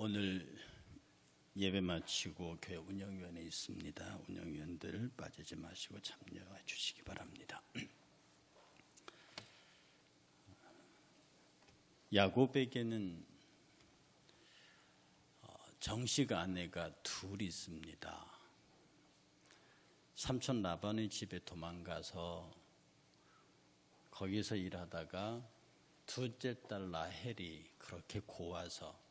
오늘 예배 마치고 교회 운영위원회 있습니다. 운영위원들 빠지지 마시고 참여해 주시기 바랍니다. 야곱에게는 어, 정식 아내가 둘 있습니다. 삼촌 라반의 집에 도망가서 거기서 일하다가 둘째 딸 라헬이 그렇게 고와서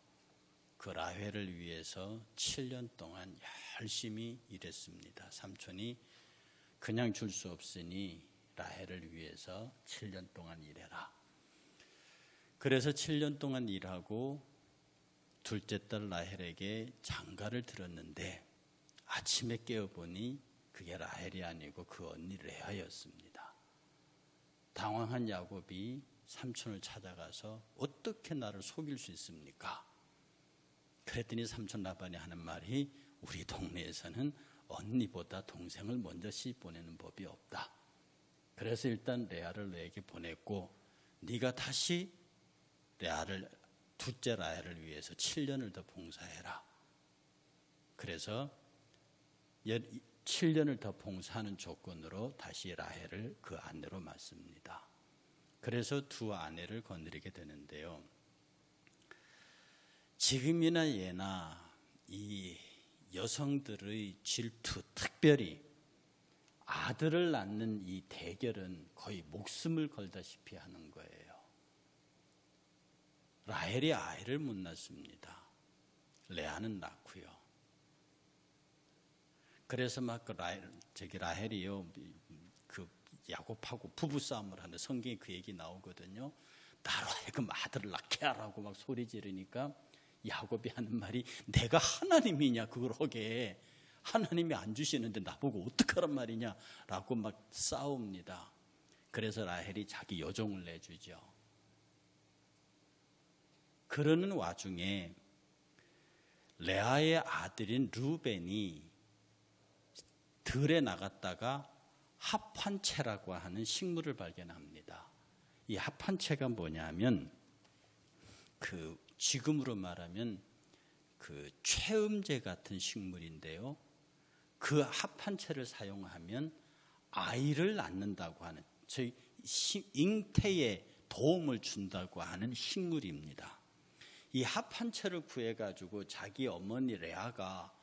그 라헬을 위해서 7년 동안 열심히 일했습니다. 삼촌이 그냥 줄 수 없으니 라헬을 위해서 7년 동안 일해라. 그래서 7년 동안 일하고 둘째 딸 라헬에게 장가를 들었는데 아침에 깨어보니 그게 라헬이 아니고 그 언니 레아였습니다. 당황한 야곱이 삼촌을 찾아가서 어떻게 나를 속일 수 있습니까? 그랬더니 삼촌 라반이 하는 말이 우리 동네에서는 언니보다 동생을 먼저 씨 보내는 법이 없다. 그래서 일단 레아를 너에게 보냈고 네가 다시 레아를 둘째 라헬을 위해서 7년을 더 봉사해라. 그래서 7년을 더 봉사하는 조건으로 다시 라헬을 그 아내로 맞습니다. 그래서 두 아내를 거느리게 되는데요. 지금이나 예나 이 여성들의 질투, 특별히 아들을 낳는 이 대결은 거의 목숨을 걸다시피 하는 거예요. 라헬이 아이를 못 낳습니다. 레아는 낳고요. 그래서 막그 라헬, 저기 라헬이요, 그 야곱하고 부부 싸움을 하는 성경에 그 얘기 나오거든요. 나로 하여금 아들을 낳게 하라고 막 소리 지르니까 야곱이 하는 말이 내가 하나님이냐 그걸 하게 하나님이 안 주시는데 나보고 어떡하란 말이냐라고 막 싸웁니다. 그래서 라헬이 자기 여종을 내주죠. 그러는 와중에 레아의 아들인 루벤이 들에 나갔다가 합판채라고 하는 식물을 발견합니다. 이 합판채가 뭐냐면 그 지금으로 말하면 그 최음제 같은 식물인데요. 그 합판체를 사용하면 아이를 낳는다고 하는 저희 잉태에 도움을 준다고 하는 식물입니다. 이 합판체를 구해 가지고 자기 어머니 레아가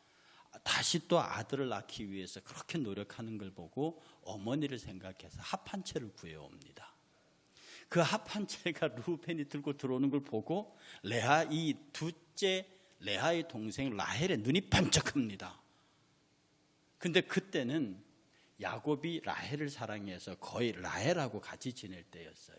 다시 또 아들을 낳기 위해서 그렇게 노력하는 걸 보고 어머니를 생각해서 합판체를 구해 옵니다. 그 합판체가 루벤이 들고 들어오는 걸 보고 레아 이 둘째 레아의 동생 라헬의 눈이 반짝합니다. 근데 그때는 야곱이 라헬을 사랑해서 거의 라헬하고 같이 지낼 때였어요.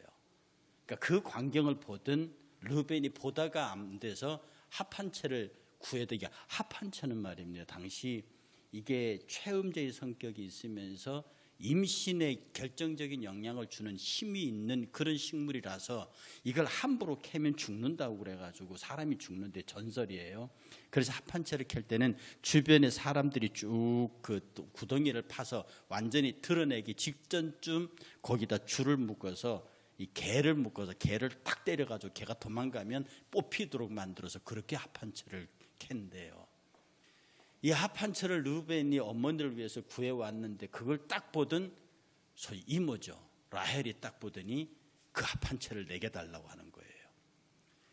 그러니까 그 광경을 보던 루벤이 보다가 안 돼서 합한 채를 구해드기 합한 채는 말입니다. 당시 이게 최음제의 성격이 있으면서 임신에 결정적인 영향을 주는 힘이 있는 그런 식물이라서 이걸 함부로 캐면 죽는다고 그래가지고 사람이 죽는데 전설이에요. 그래서 합판체를 캘 때는 주변에 사람들이 쭉 그 구덩이를 파서 완전히 드러내기 직전쯤 거기다 줄을 묶어서 이 개를 묶어서 개를 딱 때려가지고 개가 도망가면 뽑히도록 만들어서 그렇게 합판체를 캔대요. 이 합한철을 루벤이 어머니를 위해서 구해왔는데 그걸 딱 보던 소위 이모죠. 라헬이 딱 보더니 그 합한채를 내게 달라고 하는 거예요.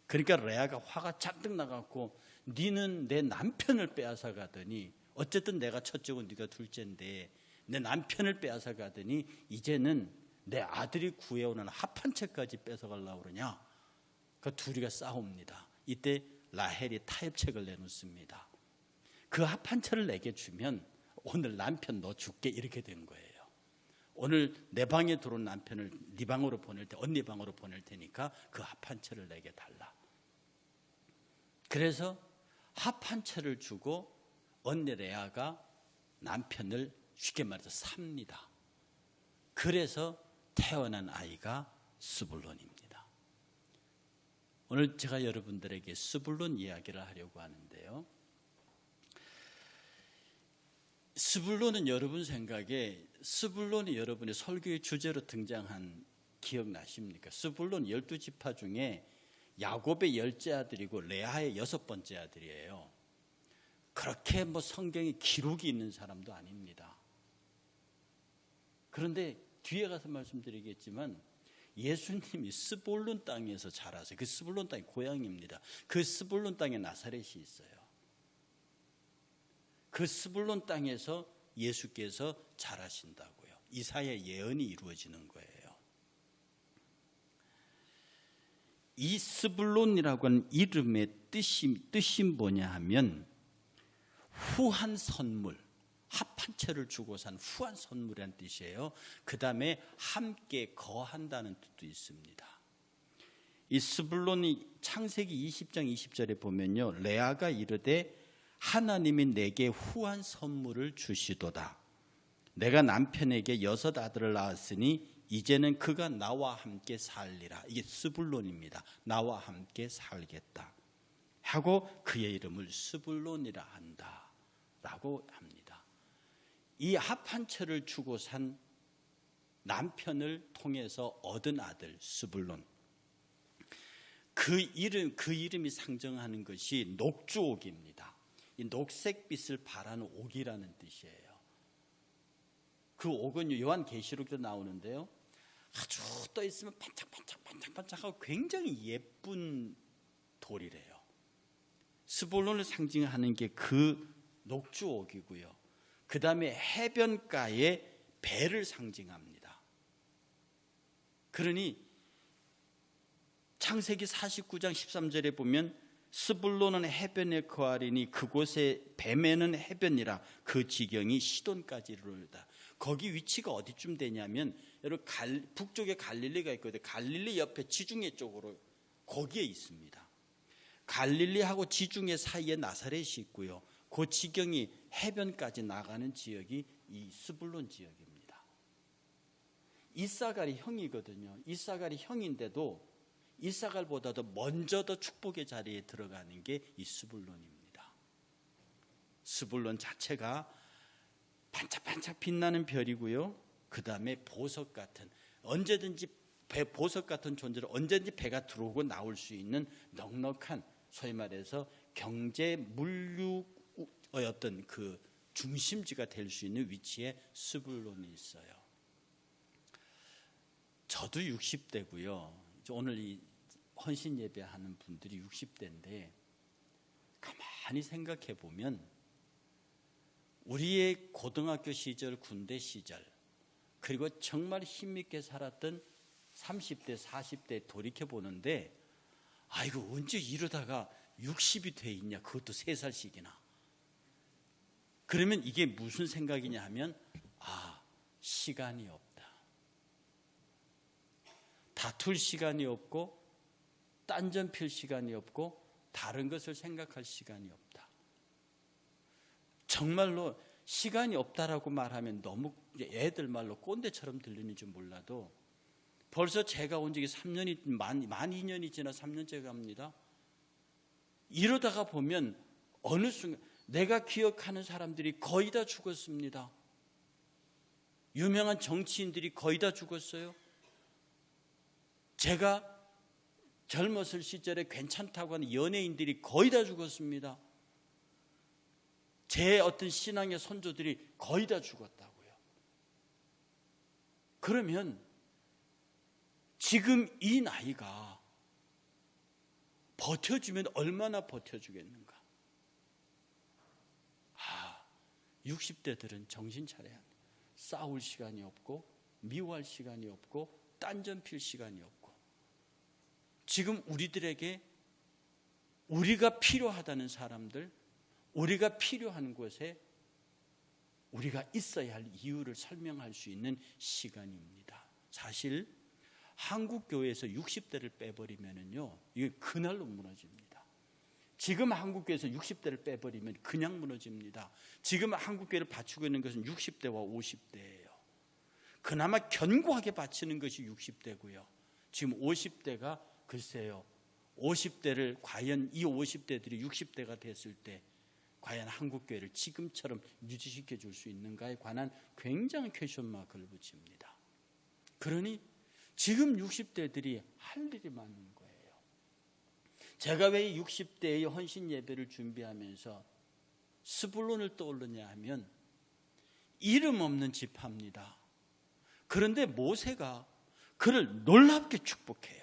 그러니까 레아가 화가 잔뜩 나갖고 니는 내 남편을 빼앗아 가더니 어쨌든 내가 첫째고 네가 둘째인데 내 남편을 빼앗아 가더니 이제는 내 아들이 구해오는 합한채까지 뺏어가려고 그러냐. 그 둘이가 싸웁니다. 이때 라헬이 타협책을 내놓습니다. 그 합 한 채를 내게 주면 오늘 남편 너 줄게 이렇게 된 거예요. 오늘 내 방에 들어온 남편을 네 방으로 보낼 때 언니 방으로 보낼 테니까 그 합 한 채를 내게 달라. 그래서 합 한 채를 주고 언니 레아가 남편을 쉽게 말해서 삽니다. 그래서 태어난 아이가 스불론입니다. 오늘 제가 여러분들에게 스불론 이야기를 하려고 하는데요. 스불론은 여러분 생각에 스불론이 여러분의 설교의 주제로 등장한 기억나십니까? 스불론 12지파 중에 야곱의 열째 아들이고 레아의 여섯 번째 아들이에요. 그렇게 뭐 성경에 기록이 있는 사람도 아닙니다. 그런데 뒤에 가서 말씀드리겠지만 예수님이 스볼론 땅에서 자라서 그 스볼론 땅이 고향입니다. 그 스볼론 땅에 나사렛이 있어요. 그 스불론 땅에서 예수께서 자라신다고요. 이사의 예언이 이루어지는 거예요. 이 스불론이라고 하는 이름의 뜻이 뜻이 뭐냐 하면 후한 선물, 합한 채를 주고 산 후한 선물이라는 뜻이에요. 그 다음에 함께 거한다는 뜻도 있습니다. 이 스불론이 창세기 20장 20절에 보면요. 레아가 이르되 하나님이 내게 후한 선물을 주시도다. 내가 남편에게 여섯 아들을 낳았으니 이제는 그가 나와 함께 살리라. 이게 스불론입니다. 나와 함께 살겠다. 하고 그의 이름을 스불론이라 한다. 라고 합니다. 이 합한 채를 주고 산 남편을 통해서 얻은 아들 스불론. 그 이름 그 이름이 상정하는 것이 녹주옥입니다. 이 녹색빛을 바라는 옥이라는 뜻이에요. 그 옥은 요한 계시록도 나오는데요. 아주 떠 있으면 반짝반짝 반짝반짝하고 굉장히 예쁜 돌이래요. 스볼론을 상징하는 게 그 녹주옥이고요. 그 다음에 해변가의 배를 상징합니다. 그러니 창세기 49장 13절에 보면 스불론은 해변에 거하리니 그곳에 뱀에는 해변이라 그 지경이 시돈까지 이르르다. 거기 위치가 어디쯤 되냐면 여러분 갈, 북쪽에 갈릴리가 있거든요. 갈릴리 옆에 지중해 쪽으로 거기에 있습니다. 갈릴리하고 지중해 사이에 나사렛이 있고요. 그 지경이 해변까지 나가는 지역이 이 스불론 지역입니다. 이사갈이 형이거든요. 이사갈이 형인데도 이사갈보다도 먼저 더 축복의 자리에 들어가는 게 이 스불론입니다. 스불론 자체가 반짝반짝 빛나는 별이고요. 그 다음에 보석 같은 언제든지 배, 보석 같은 존재로 언제든지 배가 들어오고 나올 수 있는 넉넉한 소위 말해서 경제 어떤 그 중심지가 될 수 있는 위치에 스불론이 있어요. 저도 60대고요. 오늘 이 헌신 예배하는 분들이 60대인데 가만히 생각해 보면 우리의 고등학교 시절, 군대 시절 그리고 정말 힘있게 살았던 30대, 40대 돌이켜 보는데 아이고 언제 이러다가 60이 돼 있냐 그것도 3살씩이나. 그러면 이게 무슨 생각이냐 하면 아 시간이 없다. 다툴 시간이 없고 딴전 필 시간이 없고 다른 것을 생각할 시간이 없다 정말로 시간이 없다라고 말하면 너무 애들 말로 꼰대처럼 들리는지 몰라도 벌써 제가 온 지가 3년이 만, 만 2년이 지나 3년째 갑니다. 이러다가 보면 어느 순간 내가 기억하는 사람들이 거의 다 죽었습니다. 유명한 정치인들이 거의 다 죽었어요. 제가 젊었을 시절에 괜찮다고 하는 연예인들이 거의 다 죽었습니다. 제 어떤 신앙의 선조들이 거의 다 죽었다고요. 그러면 지금 이 나이가 버텨주면 얼마나 버텨주겠는가? 아, 60대들은 정신 차려야 돼. 싸울 시간이 없고, 미워할 시간이 없고, 딴전 필 시간이 없고. 지금 우리들에게 우리가 필요하다는 사람들, 우리가 필요한 곳에 우리가 있어야 할 이유를 설명할 수 있는 시간입니다. 사실 한국 교회에서 60대를 빼버리면은요, 이게 그날로 무너집니다. 지금 한국 교회에서 60대를 빼버리면 그냥 무너집니다. 지금 한국 교회를 받치고 있는 것은 60대와 50대예요. 그나마 견고하게 받치는 것이 60대고요. 지금 50대가 글쎄요. 50대를 과연 이 50대들이 60대가 됐을 때 과연 한국 교회를 지금처럼 유지시켜 줄 수 있는가에 관한 굉장한 퀘션 마크를 붙입니다. 그러니 지금 60대들이 할 일이 많은 거예요. 제가 왜 60대의 헌신 예배를 준비하면서 스불론을 떠올르냐 하면 이름 없는 지파입니다. 그런데 모세가 그를 놀랍게 축복해요.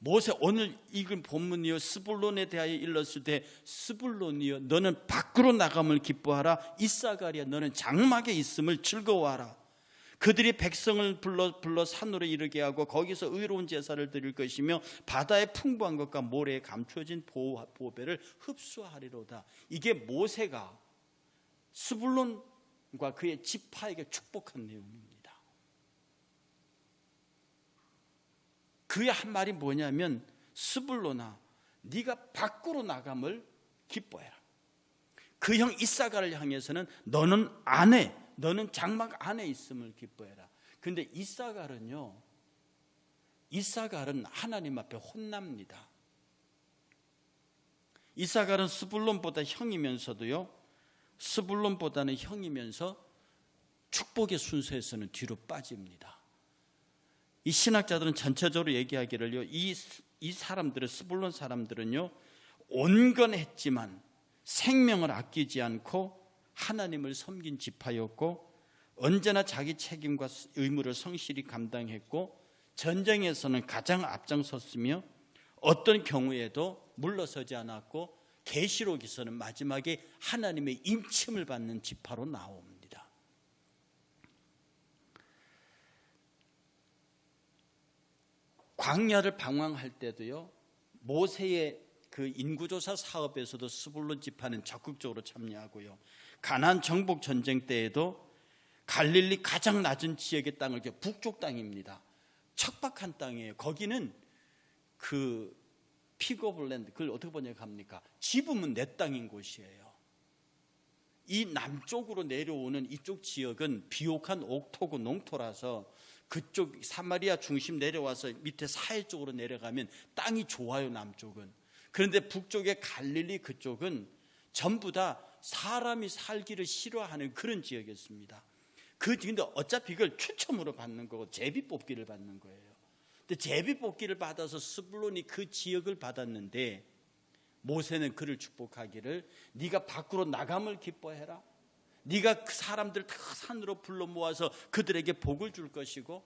모세 오늘 읽은 본문이요 스불론에 대하여 일렀을 때 스불론이요 너는 밖으로 나감을 기뻐하라. 이사가리야 너는 장막에 있음을 즐거워하라. 그들이 백성을 불러 불러 산으로 이르게 하고 거기서 의로운 제사를 드릴 것이며 바다의 풍부한 것과 모래에 감추어진 보- 보배를 흡수하리로다. 이게 모세가 스불론과 그의 지파에게 축복한 내용입니다. 그의 한 말이 뭐냐면 스불로나 네가 밖으로 나감을 기뻐해라. 그 형 이사가를 향해서는 너는 안에 너는 장막 안에 있음을 기뻐해라. 근데 이사갈은요. 이사갈은 하나님 앞에 혼납니다. 이사갈은 스불론보다 형이면서도요. 스불론보다는 형이면서 축복의 순서에서는 뒤로 빠집니다. 이 신학자들은 전체적으로 얘기하기를요. 이, 이 사람들은 스불론 사람들은요. 온건했지만 생명을 아끼지 않고 하나님을 섬긴 지파였고 언제나 자기 책임과 의무를 성실히 감당했고 전쟁에서는 가장 앞장섰으며 어떤 경우에도 물러서지 않았고 계시록에서는 마지막에 하나님의 임침을 받는 지파로 나옵니다. 광야를 방황할 때도요. 모세의 그 인구조사 사업에서도 스불론 지파는 적극적으로 참여하고요. 가난 정복 전쟁 때에도 갈릴리 가장 낮은 지역의 땅을 북쪽 땅입니다. 척박한 땅이에요. 거기는 그 피거블랜드 그걸 어떻게 번역합니까? 집으면 내 땅인 곳이에요. 이 남쪽으로 내려오는 이쪽 지역은 비옥한 옥토고 농토라서 그쪽 사마리아 중심 내려와서 밑에 사해 쪽으로 내려가면 땅이 좋아요 남쪽은. 그런데 북쪽의 갈릴리 그쪽은 전부 다 사람이 살기를 싫어하는 그런 지역이었습니다. 그 근데 어차피 이걸 추첨으로 받는 거고 제비 뽑기를 받는 거예요. 근데 제비 뽑기를 받아서 스불론이 그 지역을 받았는데 모세는 그를 축복하기를 네가 밖으로 나감을 기뻐해라 네가 그 사람들 다 산으로 불러 모아서 그들에게 복을 줄 것이고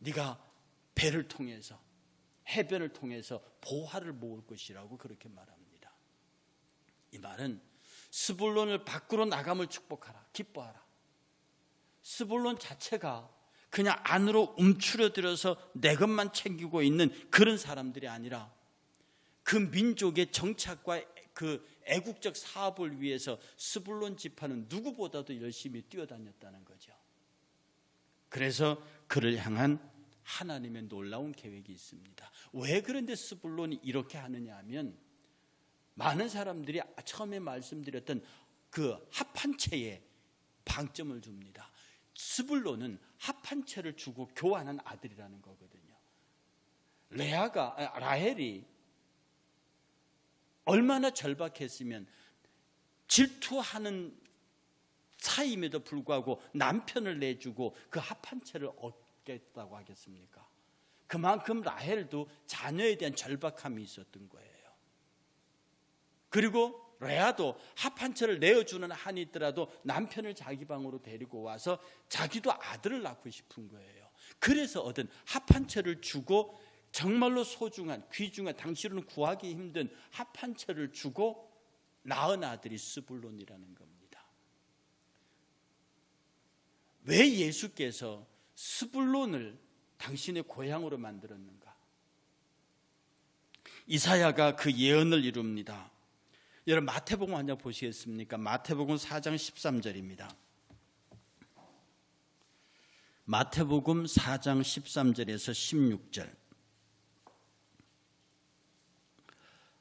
네가 배를 통해서 해변을 통해서 보화를 모을 것이라고 그렇게 말합니다. 이 말은 스불론을 밖으로 나감을 축복하라. 기뻐하라. 스불론 자체가 그냥 안으로 움츠러들어서 내 것만 챙기고 있는 그런 사람들이 아니라 그 민족의 정착과 그 애국적 사업을 위해서 스불론 지파는 누구보다도 열심히 뛰어다녔다는 거죠. 그래서 그를 향한 하나님의 놀라운 계획이 있습니다. 왜 그런데 스불론이 이렇게 하느냐 하면 많은 사람들이 처음에 말씀드렸던 그 합한 채에 방점을 줍니다. 스불론은 합한 채를 주고 교환한 아들이라는 거거든요. 레아가 아, 라헬이 얼마나 절박했으면 질투하는 사이임에도 불구하고 남편을 내주고 그 합한 채를 얻겠다고 하겠습니까? 그만큼 라헬도 자녀에 대한 절박함이 있었던 거예요. 그리고 레아도 합한 채를 내어주는 한이 있더라도 남편을 자기 방으로 데리고 와서 자기도 아들을 낳고 싶은 거예요. 그래서 얻은 합한 채를 주고 정말로 소중한 귀중한 당시로는 구하기 힘든 합한 채를 주고 낳은 아들이 스불론이라는 겁니다. 왜 예수께서 스불론을 당신의 고향으로 만들었는가? 이사야가 그 예언을 이룹니다. 여러분 마태복음 한장 보시겠습니까? 마태복음 4장 13절입니다. 마태복음 4장 13절에서 16절.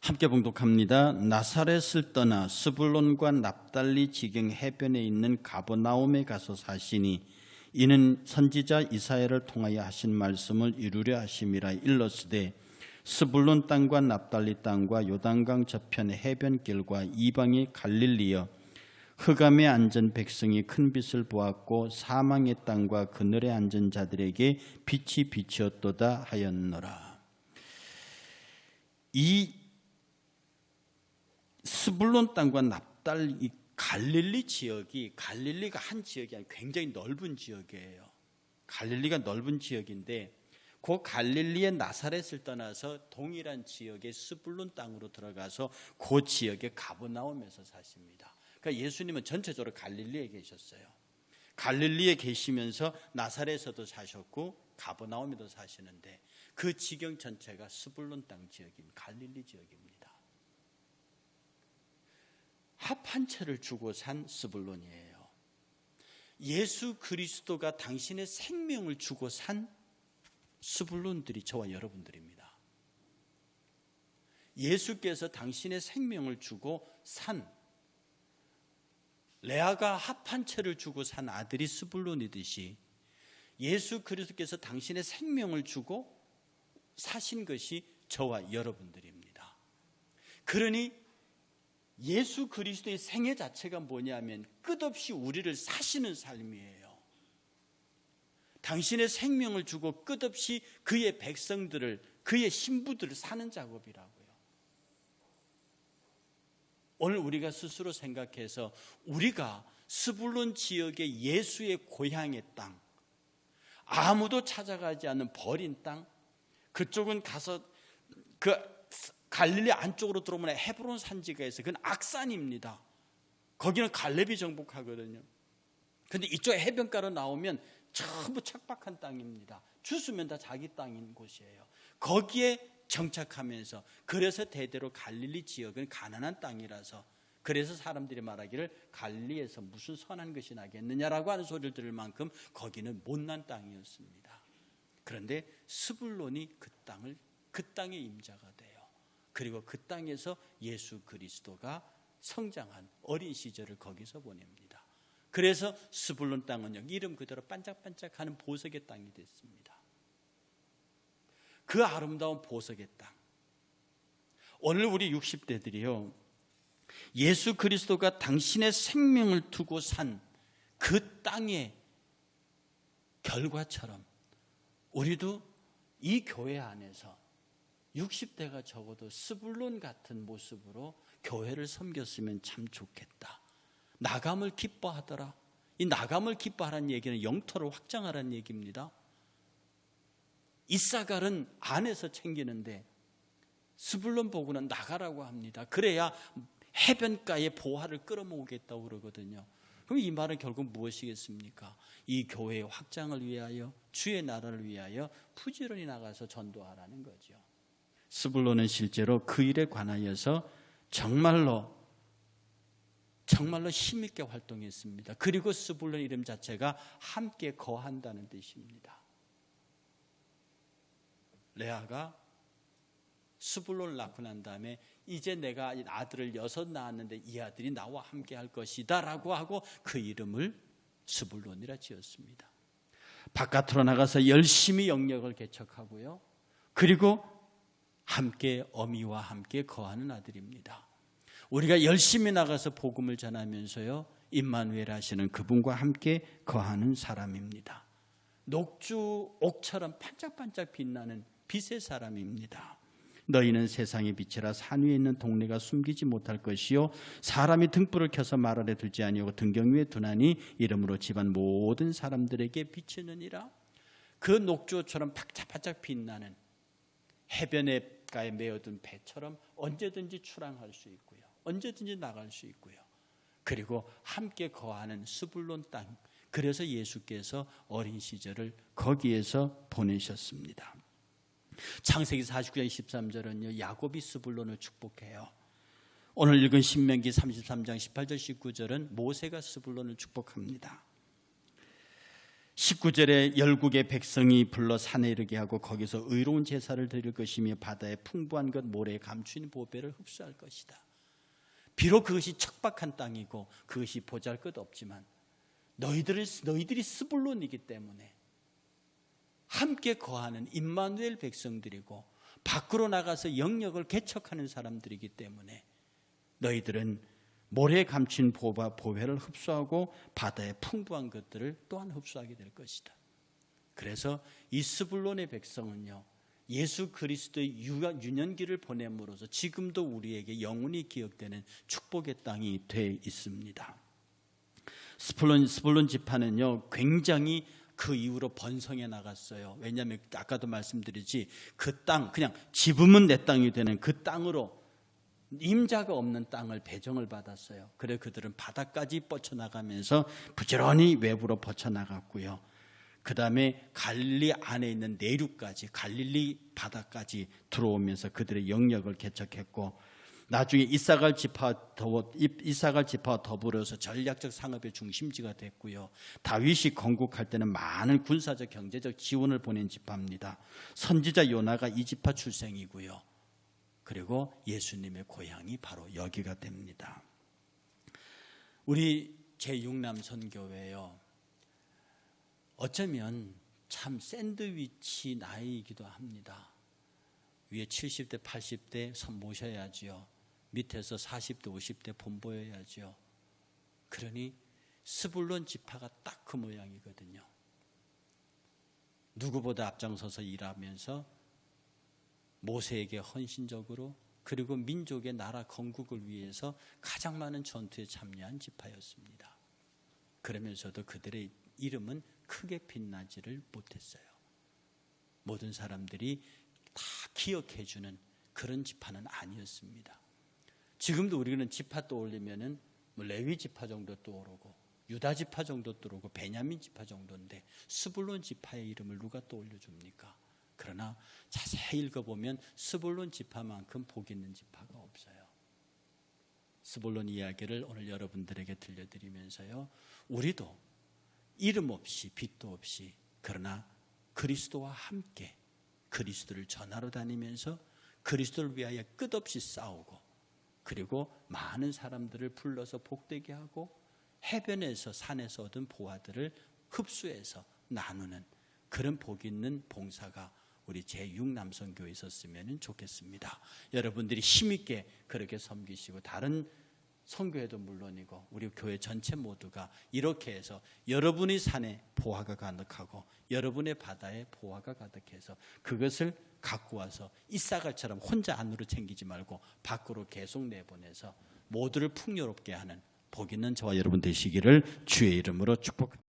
함께 봉독합니다. 나사렛을 떠나 스불론과 납달리 지경 해변에 있는 가버나움에 가서 사시니 이는 선지자 이사야를 통하여 하신 말씀을 이루려 하심이라 일렀으되 스불론 땅과 납달리 땅과 요단강 저편의 해변길과 이방의 갈릴리여 흑암에 앉은 백성이 큰 빛을 보았고 사망의 땅과 그늘에 앉은 자들에게 빛이 비치었도다 하였노라. 이 스불론 땅과 납달 이 갈릴리 지역이 갈릴리가 한 지역이 아니라 굉장히 넓은 지역이에요. 갈릴리가 넓은 지역인데 그 갈릴리의 나사렛을 떠나서 동일한 지역의 스불론 땅으로 들어가서 그 지역의 가버나움에서 사십니다. 그러니까 예수님은 전체적으로 갈릴리에 계셨어요. 갈릴리에 계시면서 나사렛에도 사셨고 가버나움에도 사시는데 그 지경 전체가 스불론 땅 지역입니다. 갈릴리 지역입니다. 합한 채를 주고 산 스불론이에요. 예수 그리스도가 당신의 생명을 주고 산 스불론들이 저와 여러분들입니다. 예수께서 당신의 생명을 주고 산 레아가 합한 채를 주고 산 아들이 스불론이듯이 예수 그리스도께서 당신의 생명을 주고 사신 것이 저와 여러분들입니다. 그러니 예수 그리스도의 생애 자체가 뭐냐면 끝없이 우리를 사시는 삶이에요. 당신의 생명을 주고 끝없이 그의 백성들을 그의 신부들을 사는 작업이라고요. 오늘 우리가 스스로 생각해서 우리가 스불론 지역의 예수의 고향의 땅, 아무도 찾아가지 않는 버린 땅, 그쪽은 가서 그 갈릴리 안쪽으로 들어오면 헤브론 산지가 있어요. 그건 악산입니다. 거기는 갈렙이 정복하거든요. 근데 이쪽 해변가로 나오면 전부 척박한 땅입니다. 주수면 다 자기 땅인 곳이에요. 거기에 정착하면서 그래서 대대로 갈릴리 지역은 가난한 땅이라서 그래서 사람들이 말하기를 갈리에서 무슨 선한 것이 나겠느냐라고 하는 소리를 들을 만큼 거기는 못난 땅이었습니다. 그런데 스불론이 그 땅을 그 땅의 임자가 돼요. 그리고 그 땅에서 예수 그리스도가 성장한 어린 시절을 거기서 보냅니다. 그래서 스불론 땅은요 이름 그대로 반짝반짝하는 보석의 땅이 됐습니다. 그 아름다운 보석의 땅. 오늘 우리 60대들이요 예수 그리스도가 당신의 생명을 두고 산 그 땅의 결과처럼 우리도 이 교회 안에서 60대가 적어도 스불론 같은 모습으로 교회를 섬겼으면 참 좋겠다. 나감을 기뻐하더라. 이 나감을 기뻐하라는 얘기는 영토를 확장하라는 얘기입니다. 이사갈은 안에서 챙기는데 스불론 보고는 나가라고 합니다. 그래야 해변가에 보화를 끌어모으겠다고 그러거든요. 그럼 이 말은 결국 무엇이겠습니까? 이 교회의 확장을 위하여 주의 나라를 위하여 부지런히 나가서 전도하라는 거죠. 스불론은 실제로 그 일에 관하여서 정말로 정말로 힘있게 활동했습니다. 그리고 스불론 이름 자체가 함께 거한다는 뜻입니다. 레아가 스불론을 낳고 난 다음에 이제 내가 아들을 여섯 낳았는데 이 아들이 나와 함께 할 것이다 라고 하고 그 이름을 스불론이라 지었습니다. 바깥으로 나가서 열심히 영역을 개척하고요. 그리고 함께 어미와 함께 거하는 아들입니다. 우리가 열심히 나가서 복음을 전하면서요. 임마누엘 하시는 그분과 함께 거하는 사람입니다. 녹주 옥처럼 반짝반짝 빛나는 빛의 사람입니다. 너희는 세상의 빛이라 산 위에 있는 동네가 숨기지 못할 것이요 사람이 등불을 켜서 말 아래 들지 아니하고 등경 위에 두나니 이름으로 집안 모든 사람들에게 비치느니라 그 녹주처럼 반짝반짝 빛나는 해변에 가에 메어둔 배처럼 언제든지 출항할 수 있고요. 언제든지 나갈 수 있고요. 그리고 함께 거하는 스불론 땅. 그래서 예수께서 어린 시절을 거기에서 보내셨습니다. 창세기 49장 13절은요. 야곱이 스불론을 축복해요. 오늘 읽은 신명기 33장 18절 19절은 모세가 스불론을 축복합니다. 19절에 열국의 백성이 불러 산에 이르게 하고 거기서 의로운 제사를 드릴 것이며 바다에 풍부한 것 모래에 감추인 보배를 흡수할 것이다. 비록 그것이 척박한 땅이고 그것이 보잘것 없지만 너희들을 너희들이 스불론이기 때문에 함께 거하는 임마누엘 백성들이고 밖으로 나가서 영역을 개척하는 사람들이기 때문에 너희들은 모래에 감춘 보바, 보회를 흡수하고 바다의 풍부한 것들을 또한 흡수하게 될 것이다. 그래서 이 스불론의 백성은요, 예수 그리스도의 유- 유년기를 보냄으로써 지금도 우리에게 영원히 기억되는 축복의 땅이 돼 있습니다. 스불론 스불론 지파는요 굉장히 그 이후로 번성해 나갔어요. 왜냐하면 아까도 말씀드리지 그 땅 그냥 집으면 내 땅이 되는 그 땅으로 임자가 없는 땅을 배정을 받았어요. 그래 그들은 바다까지 뻗쳐나가면서 부지런히 외부로 뻗쳐나갔고요. 그 다음에 갈릴리 안에 있는 내륙까지 갈릴리 바다까지 들어오면서 그들의 영역을 개척했고 나중에 이사갈 지파 더 이사갈 지파와 더불어서 전략적 상업의 중심지가 됐고요. 다윗이 건국할 때는 많은 군사적 경제적 지원을 보낸 지파입니다. 선지자 요나가 이 지파 출생이고요. 그리고 예수님의 고향이 바로 여기가 됩니다. 우리 제6남 선교회요. 어쩌면 참 샌드위치 나이이기도 합니다. 위에 70대, 80대 선 모셔야지요. 밑에서 40대, 50대 본보여야지요. 그러니 스불론 지파가 딱 그 모양이거든요. 누구보다 앞장서서 일하면서 모세에게 헌신적으로 그리고 민족의 나라 건국을 위해서 가장 많은 전투에 참여한 지파였습니다. 그러면서도 그들의 이름은 크게 빛나지를 못했어요. 모든 사람들이 다 기억해 주는 그런 지파는 아니었습니다. 지금도 우리는 지파 떠올리면은 뭐 레위 지파 정도 떠오르고 유다 지파 정도 떠오르고 베냐민 지파 정도인데 스불론 지파의 이름을 누가 떠올려 줍니까? 그러나 자세히 읽어보면 스불론 지파만큼 복 있는 지파가 없어요. 스불론 이야기를 오늘 여러분들에게 들려드리면서요. 우리도 이름 없이 빛도 없이 그러나 그리스도와 함께 그리스도를 전하러 다니면서 그리스도를 위하여 끝없이 싸우고 그리고 많은 사람들을 불러서 복되게 하고 해변에서 산에서 얻은 보화들을 흡수해서 나누는 그런 복 있는 봉사가 우리 제6남성교에 있었으면 좋겠습니다. 여러분들이 힘있게 그렇게 섬기시고 다른 성교회도 물론이고 우리 교회 전체 모두가 이렇게 해서 여러분의 산에 보화가 가득하고 여러분의 바다에 보화가 가득해서 그것을 갖고 와서 이사갈처럼 혼자 안으로 챙기지 말고 밖으로 계속 내보내서 모두를 풍요롭게 하는 복 있는 저와 여러분 되시기를 주의 이름으로 축복합니다.